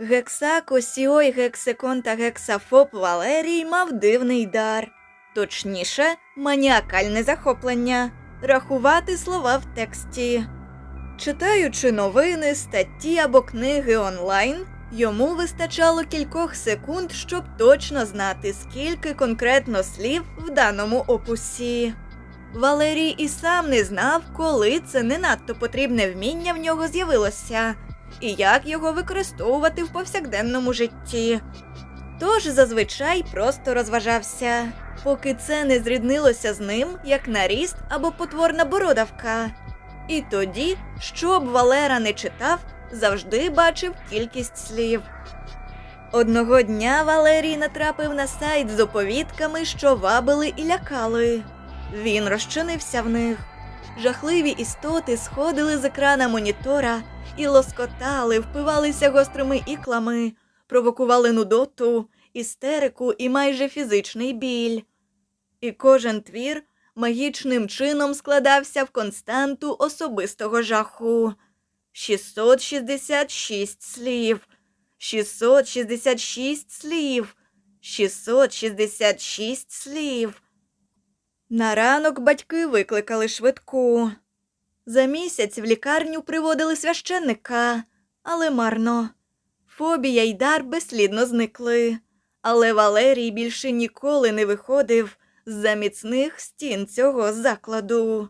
Гексако, Сіой, Гексекон та Гексафоп Валерій мав дивний дар. Точніше, маніакальне захоплення рахувати слова в тексті. Читаючи новини, статті або книги онлайн, йому вистачало кількох секунд, щоб точно знати, скільки конкретно слів в даному опусі. Валерій і сам не знав, коли це не надто потрібне вміння в нього з'явилося, і як його використовувати в повсякденному житті. Тож зазвичай просто розважався, поки це не зріднилося з ним, як наріст або потворна бородавка. І тоді, що б Валера не читав, завжди бачив кількість слів. Одного дня Валерій натрапив на сайт з оповідками, що вабили і лякали. Він розчинився в них. Жахливі істоти сходили з екрана монітора і лоскотали, впивалися гострими іклами, провокували нудоту, істерику і майже фізичний біль. І кожен твір магічним чином складався в константу особистого жаху. 666 слів. 666 слів. 666 слів. На ранок батьки викликали швидку. За місяць в лікарню приводили священника, але марно. Фобія й дар безслідно зникли. Але Валерій більше ніколи не виходив з-за міцних стін цього закладу.